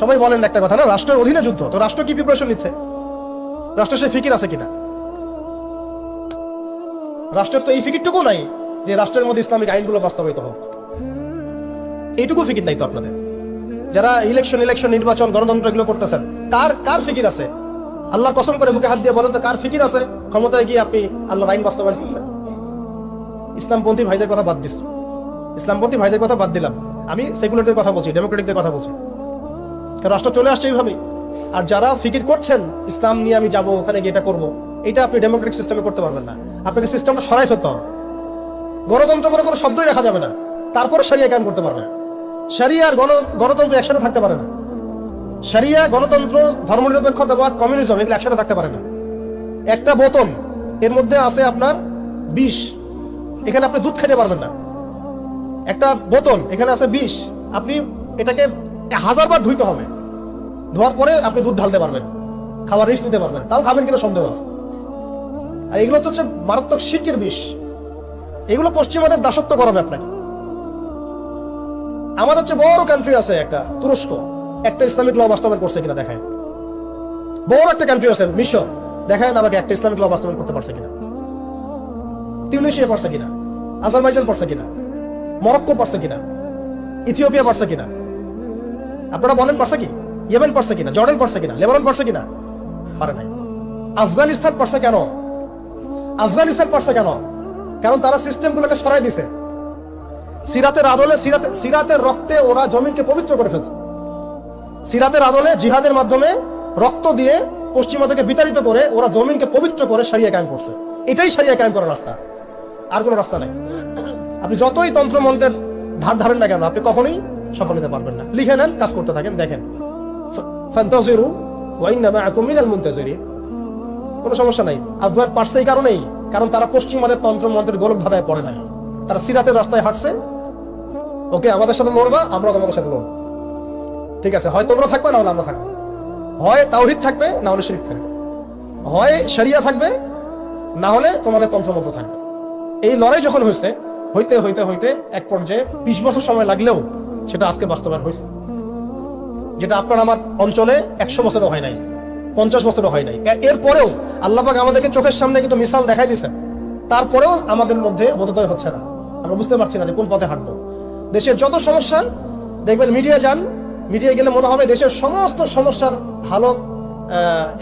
সবাই বলেন একটা কথা, না? রাষ্ট্রের অধীনে যুদ্ধ, তো রাষ্ট্র কি প্রিপারেশন নিচ্ছে? রাষ্ট্র সে ফিকির আছে কিনা? রাষ্ট্রের তো এই ফিকিরটুকু নাই যে রাষ্ট্রের মধ্যে ইসলামিক আইনগুলো বাস্তবায়িত হোক। এইটুকু ফিকির নাই তো আপনাদের? যারা ইলেকশন ইলেকশন নির্বাচন, গণতন্ত্র এগুলো করতেছেন, কার কার ফিকির আছে? আল্লাহর কসম করে মুখে হাত দিয়ে বলেন তো, কার ফিকির আছে? ক্ষমতায় গিয়ে আপনি আল্লাহর আইন বাস্তবায়ন করবেন ইসলামপন্থী ভাইদের কথা বাদ দিচ্ছি ইসলামপন্থী ভাইদের কথা বাদ দিলাম। আমি সেকুলারদের কথা বলছি, ডেমোক্রেটিকদের কথা বলছি। রাষ্ট্র চলে আসছে এইভাবেই আর যারা ফিকির করছেন, ইসলাম নিয়ে আমি যাব, ওখানে গিয়ে এটা করব, এটা আপনি ডেমোক্রেটিক সিস্টেমে করতে পারবেন না। আপনাকে সিস্টেমটা সরাই ফেলতে হবে। গণতন্ত্র বলে কোনো শব্দই রাখা যাবে না। তারপরে সারিয়া কায়েম করতে পারবে। সারিয়া আর গণ গণতন্ত্র একসাথে থাকতে পারে না। সারিয়া গণতন্ত্র ধর্মনিরপেক্ষতাবাদ কমিউনিজম এগুলো একসাথে থাকতে পারে না। একটা বোতল, এর মধ্যে আছে আপনার বিষ। এখানে আপনি দুধ খেতে পারবেন না। একটা বোতল, এখানে আছে বিষ। আপনি এটাকে হাজারবার ধুইতে হবে। ধোয়ার পরে আপনি দুধ ঢালতে পারবেন। খাবার রিস্ক নিতে পারবেন। তাও খাবেন কিনা সন্দেহ আছে। আর এগুলো তো হচ্ছে মারাত্মক শিল্পের বিষ। এগুলো পশ্চিমাদের দাসত্ব করাবে আপনাকে। আমাদের হচ্ছে বড় কান্ট্রি আছে একটা, তুরস্ক। একটা ইসলামিক ল বাস্তবায়ন করছে কিনা দেখায়। বড় একটা কান্ট্রি আছে, মিশর। দেখায় না আমাকে একটা ইসলামিক ল বাস্তবায়ন করতে পারছে কিনা। তিউনিশিয়া পারছে কিনা। আজারবাইজান পারছে কিনা। মরক্কো পারছে কিনা। ইথিওপিয়া পারছে কিনা। আপনারা বলেন, পারছে কি? ইয়েমেন পারছে কিনা, জর্ডান পারছে কিনা, লেবানন পারছে কিনা? পারে নাই। আফগানিস্তান পারছে কেন? আফগানিস্তান পারছে কেন? কারণ তারা সিস্টেমগুলোকে সরাই দিছে। সিরাতের আদলে সিরাতে, সিরাতের রক্তে ওরা জমিনকে পবিত্র করে ফেলছে। সিরাতের আদলে জিহাদের মাধ্যমে রক্ত দিয়ে পশ্চিমাদেরকে বিতাড়িত করে ওরা জমিনকে পবিত্র করে সারিয়া কায়েম করছে। এটাই সারিয়া কায়েম করার রাস্তা। আর কোনো রাস্তা নাই। আপনি যতই তন্ত্রমন্ত্রের ধার ধারেন না কেন, আপনি কখনোই সফল হতে পারবেন না। লিখে নেন, কাজ করতে থাকেন, দেখেন। ফান্তাজিরু ওয়াইন্না মাআকুম মিনাল মুনতাজিরিন। কোনো সমস্যা নাই। আফগান পারছে এই কারণেই, কারণ তারা পশ্চিমাদের তন্ত্রমন্ত্রের গোলক ধাঁধায় পড়ে নাই। তারা সিরাতের রাস্তায় হাঁটছে। ওকে, আমাদের সাথে লড়বা আমরা তোমাদের সাথে ঠিক আছে, হয় তোমরা থাকবে, না হলে আমরা থাকব। হয় তাওহিদ থাকবে, না হলে শিরিক থাকবে। হয় শরিয়া থাকবে, না হলে তোমাদের থাকবে। এই লড়াই যখন হয়েছে, হইতে হইতে হইতে এক পর্যায়ে বিশ বছর সময় লাগলেও সেটা আজকে বাস্তবায়ন হয়েছে। যেটা আপনার আমার অঞ্চলে একশো বছরও হয় নাই, পঞ্চাশ বছরও হয় নাই। এরপরেও আল্লাহবাক আমাদেরকে চোখের সামনে কিন্তু মিসাল দেখাই দিয়েছেন। তারপরেও আমাদের মধ্যে বোধোদয় হচ্ছে না। আমরা বুঝতে পারছি না যে কোন পথে হাঁটবো। দেশের যত সমস্যা, দেখবেন মিডিয়া যান মিডিয়ায় গেলে মনে হবে দেশের সমস্ত সমস্যার হালত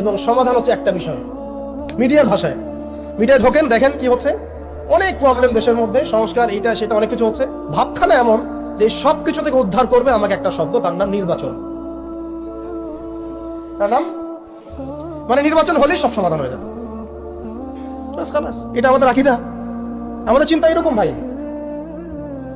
এবং সমাধান হচ্ছে একটা বিষয়। মিডিয়ার ভাষায়। মিডিয়ায় ঢোকেন, দেখেন কি হচ্ছে। অনেক প্রবলেম দেশের মধ্যে, সংস্কার, এইটা, সেটা, অনেক কিছু হচ্ছে। ভাবখানা এমন যে সব কিছু থেকে উদ্ধার করবে আমাকে একটা শব্দ, তার নাম নির্বাচন। তার নাম? মানে নির্বাচন হলেই সব সমাধান হয়ে যাবে। এটা আমাদের আকিদা। আমাদের চিন্তা এরকম, ভাই।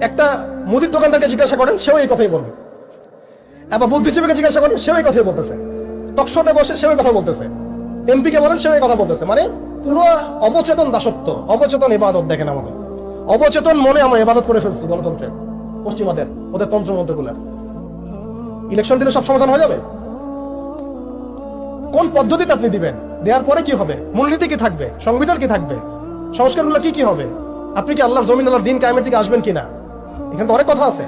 একটা মুদির দোকানদারকে জিজ্ঞাসা করেন, সেও এই কথাই বলবে। আবার বুদ্ধিজীবীকে জিজ্ঞাসা করেন, সেও এই কথাই বলতেছে। টকশোতে বসে সেও এই কথা বলতেছে। এমপি কে বলেন, সেও এই কথা বলতেছে। মানে পুরো অবচেতন দাসত্ব, অবচেতন ইবাদত দেখেন আমাদের। অবচেতন মনে আমরা ইবাদত করে ফেলছি গণতন্ত্রের, পশ্চিমাদের, ওদের তন্ত্রমন্ত্রগুলোর। ইলেকশন দিলে সব সমাধান হয়ে যাবে? কোন পদ্ধতিতে আপনি দিবেন? দেওয়ার পরে কি হবে? মূলনীতি কি থাকবে? সংবিধান কি থাকবে? সংস্কারগুলো কি কি হবে? আপনি কি আল্লাহর জমিন, আল্লাহর দিন কায়েমের দিকে আসবেন কিনা? এখানে তো অনেক কথা আছে।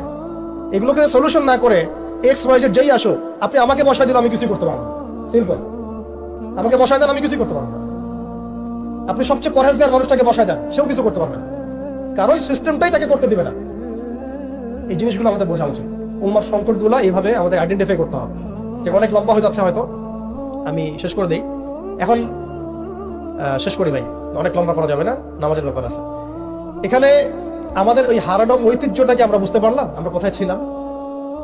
এগুলোকে সলিউশন না করে এক্স ওয়াই জেড যেই আসো আপনি আমাকে বসায় দিলে আমি কিছুই করতে পারব সিম্পল আমাকে বসায় দেন, আমি কিছুই করতে পারব আপনি সবচেয়ে পরহেজগার মানুষটাকে বসায় দেন, সেও কিছু করতে পারবে না। কারণ সিস্টেমটাই তাকে করতে দিবে না। এই জিনিসগুলো আমাদের বোঝা উচিত। উম্মার সংকটগুলো এইভাবে আমাদের আইডেন্টিফাই করতে হবে। যে অনেক লম্বা হয়ে যাচ্ছে হয়তো। আমি শেষ করে দিই। এখন শেষ করি ভাই। অনেক লম্বা করা যাবে না, নামাজের ব্যাপার আছে। এখানে আমাদের ওই হারাডম ঐতিহ্যটাকে আমরা বুঝতে পারলাম, আমরা কোথায় ছিলাম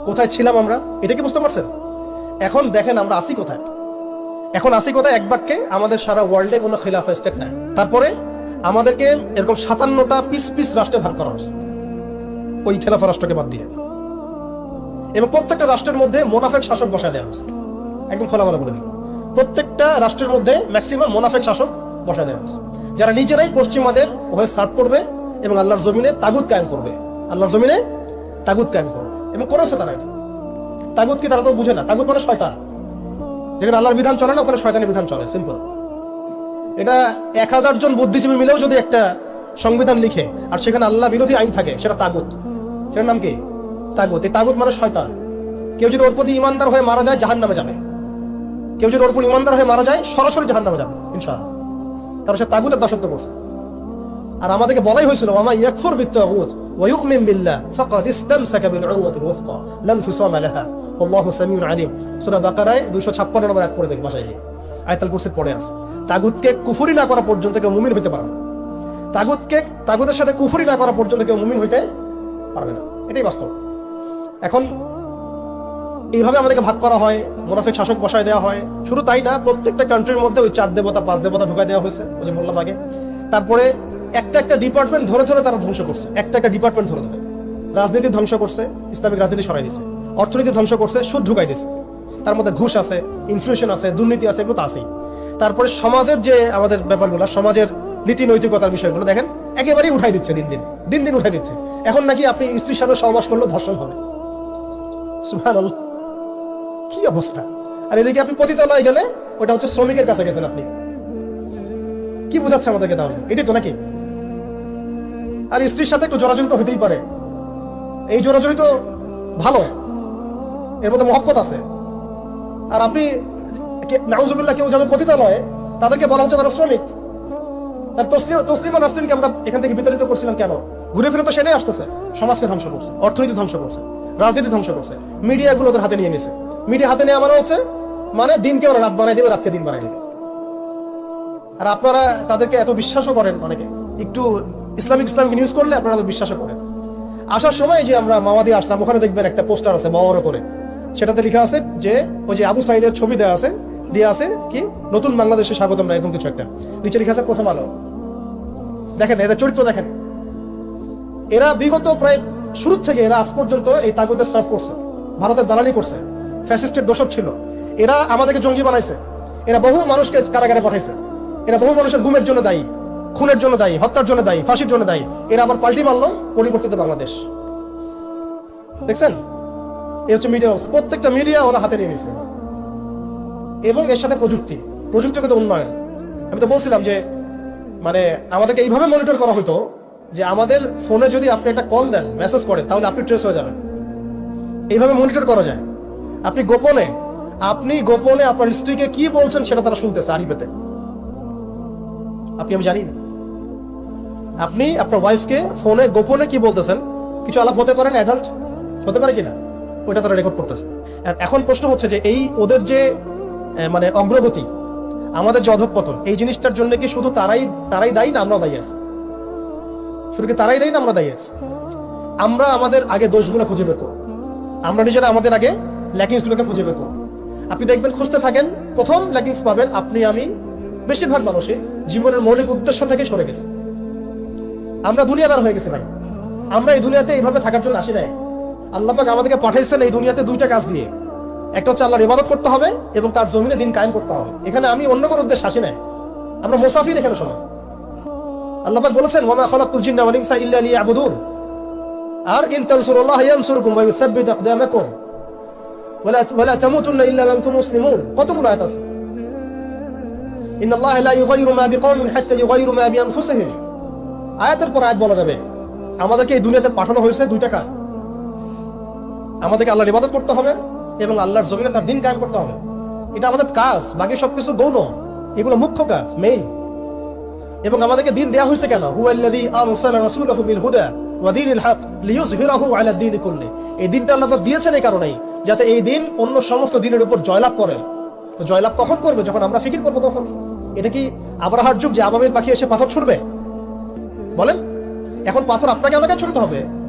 কোথায় ছিলাম আমরা, এটা কি বুঝতে পারছেন? এখন দেখেন আমরা আসি কোথায়। এখন আসি কোথায় এক বাক্যে, আমাদের সারা ওয়ার্ল্ডে কোনো খিলাফা স্টেট নাই। তারপরে আমাদেরকে এরকম সাতান্নটা পিস পিস রাষ্ট্রে ভাগ করা হয়েছে। ওই খেলাফা রাষ্ট্রকে বাদ দিয়ে। এবং প্রত্যেকটা রাষ্ট্রের মধ্যে মোনাফেক শাসক বসায় দেওয়া হয়েছে। একদম খোলামেলা বলে দিল প্রত্যেকটা রাষ্ট্রের মধ্যে ম্যাক্সিমাম মোনাফেক শাসক বসায় দেওয়া হয়েছে। যারা নিজেরাই পশ্চিমাদের হয়ে সার্ভ করবে এবং আল্লাহর জমিনে তাগুদ কায়েম করবে। আল্লাহর জমিনে তাগুদ কায়েম করবে। এবং করেছে তারা এটা? তাগুদ কি তারা তো বুঝে না। তাগুদ মানে শয়তান। যেখানে আল্লাহর বিধান চলে না, ওখানে শয়তানের বিধান চলে। সিম্পল এটা এক হাজার জন বুদ্ধিজীবী মিলেও যদি একটা সংবিধান লিখে, আর সেখানে আল্লাহ বিরোধী আইন থাকে, সেটা তাগুত। সেটার নাম কি? তাগুত। এই তাগুত মানে শয়তান। কেউ যদি ওর প্রতি ইমানদার হয়ে মারা যায় জাহান নামে যাবে। কেউ যদি ওর প্রতি ইমানদার হয়ে মারা যায়, সরাসরি জাহান নামে যাবে, ইনশাআল্লাহ। কারণ সে তাগুতের দাসত্ব করছে। আর আমাদেরকে বলাই হয়েছিল ওমা ইয়াকফুর বিত্তাগুত ওয়া ইউমিন বিল্লাহ, ফাকাদ ইসতামসাকা বিল উরওয়াতিল ওয়াথকা লান ফিসামা লাহা আল্লাহু সামিউন আলিম। সূরা বাকারায় 256 নম্বর আয়াত পড়ে দেখি, বাসায় গিয়ে। আয়াতুল কুরসির পড়ে আছে। তাগুতকে কুফরি না করা পর্যন্ত কেউ মুমিন হইতে পারে না। তাগুতকে, তাগুতের সাথে কুফরি না করা পর্যন্ত কেউ মুমিন হইতে পারবে না। এটাই বাস্তব। এখন এইভাবে আমাদেরকে ভাগ করা হয়, মোনাফিক শাসক বসায় দেওয়া হয়। শুধু তাই না, প্রত্যেকটা কান্ট্রির মধ্যে ওই চার দেবতা, পাঁচ দেবতা ঢুকাই দেওয়া হয়েছে, ওই যে বললাম আগে। তারপরে একটা একটা ডিপার্টমেন্ট ধরে ধরে তারা ধ্বংস করছে। একটা একটা ডিপার্টমেন্ট ধরে ধরে। রাজনীতি ধ্বংস করছে, ইসলামিক রাজনীতি সরাই দিছে। অর্থনীতি ধ্বংস করছে, সুদ ঢুকাই দিছে। তার মধ্যে ঘুষ আছে ইনফ্লেশন আছে, দুর্নীতি আছে, এগুলো তো আছেই। তারপরে সমাজের যে আমাদের ব্যাপারগুলো, সমাজের নীতি নৈতিকতার বিষয়গুলো, দেখেন, একেবারেই উঠাই দিচ্ছে দিন দিন। দিন দিন উঠাই দিচ্ছে। এখন নাকি আপনি স্ত্রীর সাথে সহবাস করলে ধর্ষণ হবে। সুবহানাল্লাহ। কি অবস্থা? আর এদিকে আপনি পতিতালয়ে গেলে ওটা হচ্ছে শ্রমিকের কাছে গেছেন আপনি। কি বোঝাচ্ছে আমাদেরকে তাহলে? এটাই তো নাকি? আর স্ত্রীর সাথে একটু জোরাজুরি তো হতেই পারে। এই জোরাজুরি তো ভালো। এর মধ্যে মহব্বত আছে। আর আপনি নাউজুবিল্লাহ কেউ যাবে পতিতালয়ে, তাদেরকে বলা হচ্ছে তারা শ্রমিক। তার তসলিমা নাসরিনকে আমরা এখান থেকে বিতাড়িত করছিলাম কেন? ঘুরে ফিরে তো সেটাই আসতেছে। সমাজকে ধ্বংস করছে, অর্থনীতি ধ্বংস করছে, রাজনীতি ধ্বংস করছে, মিডিয়াগুলো ওদের হাতে নিয়ে নিছে। মিডিয়া হাতে নেওয়া মানে হচ্ছে। মানে দিনকে ওরা রাত বানাই দেবে, রাতকে দিন বানাই দেবে। আর আপনারা তাদেরকে এত বিশ্বাসও করেন অনেকে। একটু ইসলামিক ইসলামিক নিউজ করলে আপনারা বিশ্বাসও করেন। আসার সময় যে আমরা মাওয়াদি আসলাম, ওখানে দেখবেন একটা পোস্টার আছে, বড় করে। সেটাতে লেখা আছে যে, ওই যে আবু সাইদের ছবি দেওয়া আছে, দিয়ে আছে কি, নতুন বাংলাদেশে স্বাগতম না, এরকম কিছু একটা। নিচে লেখা আছে, প্রথম আলো। দেখেন, এদের চরিত্র দেখেন। এরা বিগত প্রায় শুরু থেকে, এরা আজ পর্যন্ত এই তাগুদের সার্ভ করছে। ভারতের দালালি করছে। ফ্যাসিস্টের দোষক ছিল। এরা আমাদেরকে জঙ্গি বানাইছে। এরা বহু মানুষকে কারাগারে পাঠাইছে। এরা বহু মানুষের গুমের জন্য দায়ী, খুনের জন্য দায়ী, হত্যার জন্য দায়ী, ফাঁসির জন্য দায়ী। এরা আবার পাল্টি মারলো পরিবর্তিত বাংলাদেশ। দেখছেন? এই হচ্ছে মিডিয়া প্রত্যেকটা মিডিয়া ওরা হাতে নিয়ে নিছে। এবং এর সাথে প্রযুক্তি। প্রযুক্তিগত উন্নয়ন। আমি তো বলছিলাম যে মানে আমাদেরকে এইভাবে মনিটর করা হতো যে আমাদের ফোনে যদি আপনি একটা কল দেন মেসেজ করেন তাহলে আপনি ট্রেস হয়ে যাবেন। এইভাবে মনিটর করা যায়। আপনি গোপনে আপনি গোপনে আপনার স্ত্রীকে কি বলছেন সেটা তারা শুনতেছে আরিফেতে। আপনি আমি জানি না। আপনি আপনার ওয়াইফকে ফোনে গোপনে কি বলতেছেন? কিছু আলাপ হতে পারেন অ্যাডাল্ট হতে পারে কিনা? ওইটা তারা রেকর্ড করতেছে। আর এখন প্রশ্ন হচ্ছে যে এই ওদের যে মানে অগ্রগতি, আমাদের যে অধঃপতন, এই জিনিসটার জন্য কি শুধু তারাই তারাই দায়ী না আমরাও দায়ী আছি? শুধু কি তারাই দায়ী না আমরা দায়ী আছি? আমরা আমাদের আগে দোষগুলো খুঁজে পেত আমরা নিজেরা আমাদের আগে ল্যাকিংসগুলোকে খুঁজে পেত আপনি দেখবেন খুঁজতে থাকেন, প্রথম ল্যাকিংস পাবেন আপনি আমি বেশিরভাগ মানুষই জীবনের মৌলিক উদ্দেশ্য থেকে সরে গেছে। আমরা দুনিয়াদার হয়ে গেছি ভাই। আমরা এই দুনিয়াতে এইভাবে থাকার জন্য আসি নাই। আল্লাহ পাক আমাদেরকে পাঠাইছেন এই দুনিয়াতে দুইটা কাজ দিয়ে। একটা হচ্ছে আল্লাহর ইবাদত করতে হবে এবং তার জমিনে দিন কায়েম করতে হবে। এখানে আমি অন্য কোনো উদ্দেশ্য আসি নাই। আমরা মুসাফির এখানে সময় আল্লাহ পাক বলেছেন, ওয়া মা খালাকতুল জিন্না ওয়াল ইনসা ইল্লা লিয়াবুদুন। আর ইন তানসুরুল্লাহ ইয়ানসুরকুম ওয়া ইউসাব্বিত আকদামাকুম। ওয়ালা তামুতুন্না ইল্লা ওয়া আনতুম মুসলিমুন কতগুলো আয়াত আছে? ইন আল্লাহ লা ইউগাইরু মা বিকওমিন হাত্তা ইউগাইরু মা বিআনফুসিহিম আয়াতের পর আয়াত বলা যাবে, আমাদেরকে এই দুনিয়াতে পাঠানো হয়েছে দুইটা কাজ। আমাদেরকে আল্লাহর ইবাদত করতে হবে এবং আল্লাহর জমিনে তার দিন কায়েম করতে হবে। এটা আমাদের কাজ, বাকি সবকিছু গৌণ। এগুলো মুখ্য কাজ মেইন এবং আমাদেরকে দিন দেয়া হয়েছে কেন? হুয়াল্লাযী আরসালা রাসূলাহু বিল হুদা। এই দিনটা দিয়েছেন এই কারণেই, যাতে এই দিন অন্য সমস্ত দিনের উপর জয়লাভ করে। তো জয়লাভ কখন করবে? যখন আমরা ফিকির করব তখন। এটা কি যুগ যে পাখি এসে পাথর বলেন। এখন পাথর আপনাকে আমাকে ছুটতে হবে।